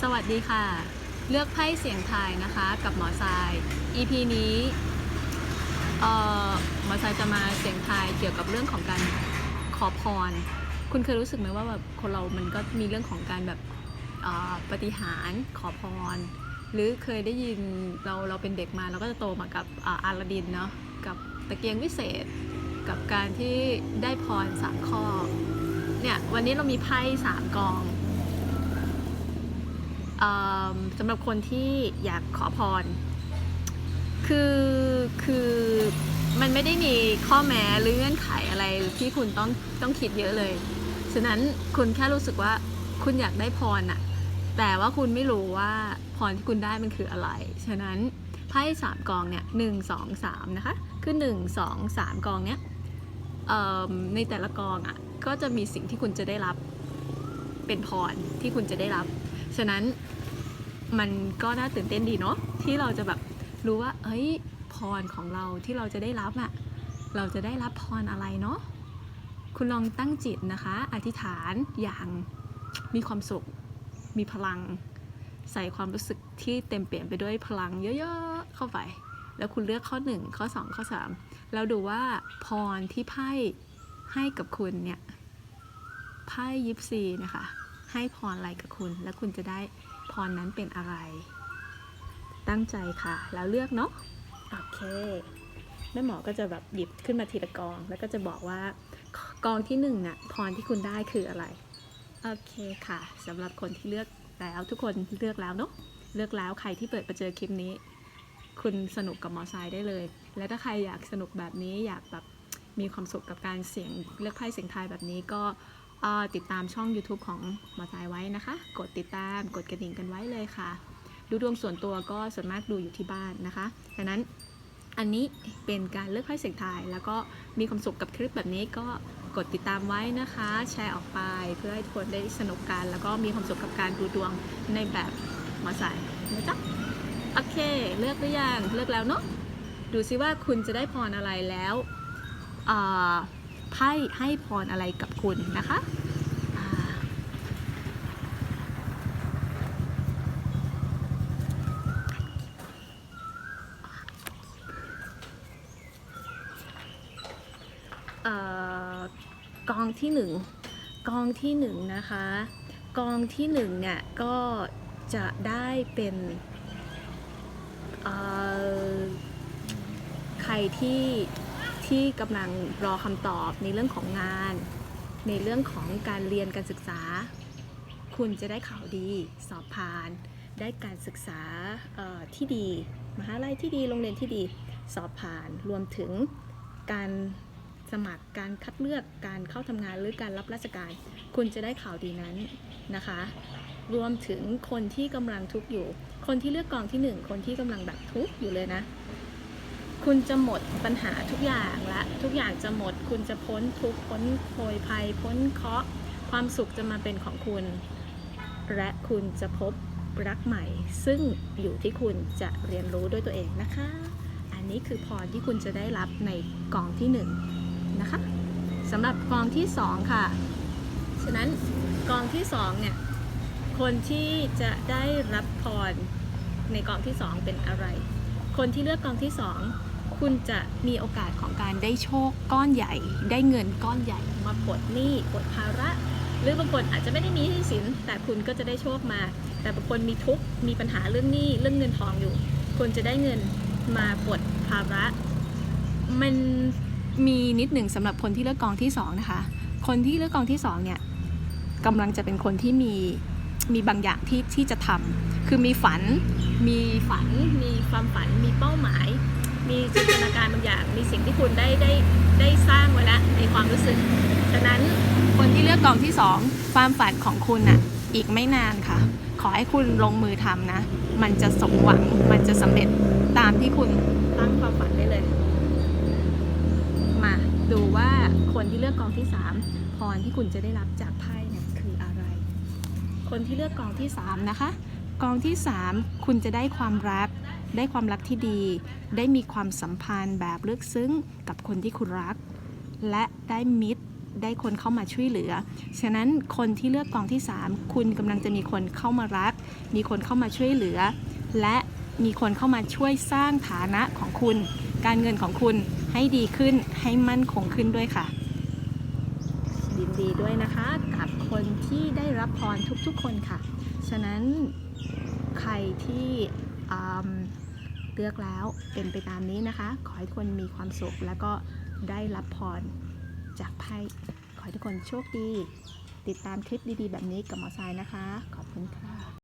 สวัสดีค่ะ เลือกไพ่เสียงทายนะคะ กับหมอทราย EP นี้เอ่อหมอทรายจะมาเสียงทายเกี่ยวกับเรื่องของการขอพร คุณเคยรู้สึกไหมว่าแบบคนเรามันก็มีเรื่องของการแบบเอ่อปฏิหารขอพร หรือเคยได้ยินเราเราเป็นเด็กมาเราก็จะโตมากับอาอาลาดินเนาะกับตะเกียงวิเศษ กับการที่ได้พรสามข้อเนี่ยวันนี้เรามีไพ่สามกอง สำหรับคนที่อยากขอพร คือคือมันไม่ได้มีข้อแม้หรือเงื่อนไขอะไรที่คุณต้องต้องคิดเยอะเลย ฉะนั้นคุณแค่รู้สึกว่าคุณอยากได้พรอะแต่ว่าคุณไม่รู้ว่าพรที่คุณได้มันคืออะไร ฉะนั้นไพ่สามกองเนี่ยหนึ่งสองสามนะคะ คือหนึ่งสองสามกองเนี้ยในแต่ละกองอะก็จะมีสิ่งที่คุณจะได้รับเป็นพรที่คุณจะได้รับ ฉะนั้นมันก็น่าตื่นเต้นดีเนาะที่เราจะแบบรู้ว่าเอ้ยพรของเราที่เราจะได้รับอะเราจะได้รับพรอะไรเนาะคุณลองตั้งจิตนะคะ อธิษฐานอย่างมีความสุข มีพลัง ใส่ความรู้สึกที่เต็มเปลี่ยมไปด้วยพลังเยอะๆเข้าไป แล้วคุณเลือกข้อ 1 ข้อ 2 ข้อ 3 แล้วดูว่าพรที่ไพ่ให้กับคุณเนี่ยไพ่ยิปซีนะคะ ให้พรอะไรกับคุณ แล้วคุณจะได้พรนั้นเป็นอะไร ตั้งใจค่ะ แล้วเลือกเนาะโอเคแม่หมอก็จะแบบหยิบขึ้นมาทีละกอง แล้วก็จะบอกว่ากองที่หนึ่งน่ะพรที่คุณได้คืออะไรโอเคค่ะสำหรับคนที่เลือกแล้วทุกคนเลือกแล้วเนาะเลือกแล้วใครที่เปิดมาเจอคลิปนี้ คุณสนุกกับหมอทรายได้เลย และถ้าใครอยากสนุกแบบนี้อยากแบบมีความสุขกับการเสียงเลือกไพ่เสียงทายแบบนี้ก็เอ่อ ติดตามช่อง YouTube ของหมอสายไว้นะคะ กดติดตามกดกระดิ่งกันไว้เลยค่ะ ดูดวงส่วนตัวก็ส่วนมากดูอยู่ที่บ้านนะคะดังนั้นอันนี้เป็นการเลือกไพ่เสียงทาย แล้วก็มีความสุขกับคลิปแบบนี้ก็กดติดตามไว้นะคะ แชร์ออกไปเพื่อให้ทุกคนได้สนุกกัน แล้วก็มีความสุขกับการดูดวงในแบบหมอสายนะจ๊ะโอเค เลือกหรือยังเลือกแล้วเนาะดูซิว่าคุณจะได้พรอะไรแล้วอ่า ไพ่ให้พรอะไรกับคุณนะคะออกองที่หนึ่งกองที่หนึ่งนะคะ กองที่หนึ่งเนี่ยก็จะได้เป็นเอ่อใครที่ ที่กำลังรอคำตอบในเรื่องของงาน ในเรื่องของการเรียนการศึกษา คุณจะได้ข่าวดี สอบผ่าน ได้การศึกษาที่ดี มหาลัยที่ดีโรงเรียนที่ดีสอบผ่านรวมถึงการสมัครการคัดเลือกการเข้าทำงานหรือการรับราชการ คุณจะได้ข่าวดีนั้นนะคะ รวมถึงคนที่กำลังทุกข์อยู่ คนที่เลือกกองที่หนึ่งคนที่กำลังแบบทุกข์อยู่เลยนะ คุณจะหมดปัญหาทุกอย่างละ ทุกอย่างจะหมด คุณจะพ้นทุกพ้นโพยภัย พ้นเคราะห์ความสุขจะมาเป็นของคุณ และคุณจะพบรักใหม่ ซึ่งอยู่ที่คุณจะเรียนรู้ด้วยตัวเองนะคะ อันนี้คือพรที่คุณจะได้รับในกองที่หนึ่งนะคะสำหรับกองที่สองค่ะ ฉะนั้นกองที่สองเนี่ยคนที่จะได้รับพรในกองที่สองเป็นอะไร คนที่เลือกกองที่สอง คุณจะมีโอกาสของการได้โชคก้อนใหญ่ ได้เงินก้อนใหญ่มาปลดหนี้ปลดภาระ หรือบางคนอาจจะไม่ได้มีหนี้สิน แต่คุณก็จะได้โชคมา แต่บางคนมีทุกข์มีปัญหาเรื่องหนี้เรื่องเงินทองอยู่ คุณจะได้เงินมาปลดภาระ มันมีนิดหนึ่งสำหรับคนที่เลือกกองที่สองนะคะ คนที่เลือกกองที่สองเนี่ยกำลังจะเป็นคนที่มีมีบางอย่างที่ที่จะทำคือมีฝัน มีฝัน มีความฝัน มีเป้าหมาย มีจินตนาการบางอย่าง มีสิ่งที่คุณได้ได้ได้สร้างไว้แล้วในความรู้สึกฉะนั้นคนที่เลือกกองที่สองความฝันของคุณน่ะอีกไม่นานค่ะ ขอให้คุณลงมือทำนะ มันจะสมหวังมันจะสำเร็จตามที่คุณตั้งความฝันได้เลย มาดูว่าคนที่เลือกกองที่สามพรที่คุณจะได้รับจากไพ่เนี่ยคืออะไร คนที่เลือกกองที่3นะคะกองที่3คุณจะได้ความรัก ได้ความรักที่ดี ได้มีความสัมพันธ์แบบลึกซึ้งกับคนที่คุณรัก และได้มิตรได้คนเข้ามาช่วยเหลือ ฉะนั้นคนที่เลือกกองที่ 3 คุณกำลังจะมีคนเข้ามารัก มีคนเข้ามาช่วยเหลือ และมีคนเข้ามาช่วยสร้างฐานะของคุณ การเงินของคุณให้ดีขึ้นให้มั่นคงขึ้นด้วยค่ะยินดีด้วยนะคะกับคนที่ได้รับพรทุกๆคนค่ะ ฉะนั้นใครที่ เลือกแล้วเป็นไปตามนี้นะคะ ขอให้ทุกคนมีความสุข แล้วก็ได้รับพรจากไพ่ขอให้ทุกคนโชคดี ติดตามคลิปดีๆ แบบนี้กับหมอทรายนะคะ ขอบคุณค่ะ